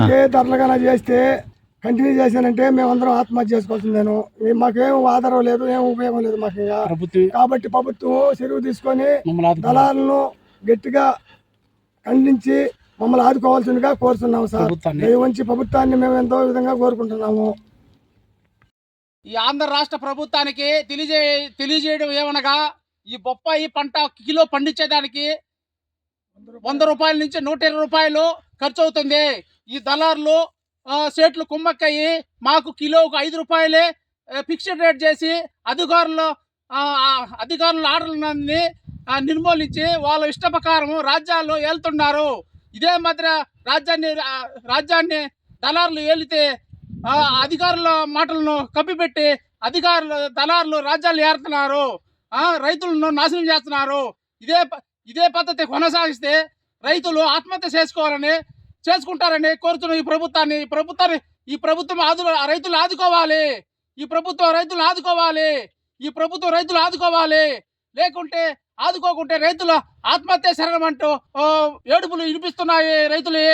ఇదే ధరలుగా చేస్తే కంటిన్యూ చేశానంటే మేమందరం ఆత్మహత్య చేసుకోవాల్సిందేను. ఈ మాకేం ఆధారం లేదు ఏం ఉపయోగం లేదు మాకు ఇంకా. ప్రభుత్వం కాబట్టి ప్రభుత్వం చెరువు తీసుకొని. దళాలను గట్టిగా ఖండించి మమ్మల్ని ఆదుకోవాల్సిందిగా కోరుతున్నాము సార్. ప్రభుత్వాన్ని. దయ ఉంచి ప్రభుత్వాన్ని మేము ఎంతో విధంగా కోరుకుంటున్నాము. ఈ ఆంధ్ర రాష్ట్ర ప్రభుత్వానికి తెలియజే తెలియజేయడం ఏమనగా ఈ బొప్పాయి పంట కిలో పండించేదానికి వంద రూపాయల నుంచి నూట ఇరవై రూపాయలు ఖర్చు అవుతుంది. ఈ దళారులు సేట్లు కుమ్మక్కయ్యి మాకు కిలోకు ఐదు రూపాయలే ఫిక్స్డ్ రేట్ చేసి అధికారులు అధికారుల ఆర్డర్లని నిర్మూలించి వాళ్ళ ఇష్ట ప్రకారం రాజ్యాల్లో ఏళ్తున్నారు ఇదే మాత్ర రాజ్యాన్ని రాజ్యాన్ని దళారులు ఏలితే అధికారుల మాటలను కప్పిపెట్టి అధికారులు దళారులు రాజ్యాలు ఏరుతున్నారు. రైతులను నాశనం చేస్తున్నారు. ఇదే ఇదే పద్ధతి కొనసాగిస్తే రైతులు ఆత్మహత్య చేసుకోవాలని చేసుకుంటారని కోరుతున్న ఈ ప్రభుత్వాన్ని. ఈ ప్రభుత్వాన్ని ఈ ప్రభుత్వం ఆదు రైతులు ఆదుకోవాలి. ఈ ప్రభుత్వం రైతులు ఆదుకోవాలి. ఈ ప్రభుత్వం రైతులు ఆదుకోవాలి. లేకుంటే ఆదుకోకుంటే రైతుల ఆత్మహత్య శరణం అంటూ ఏడుపులు వినిపిస్తున్నాయి రైతులే.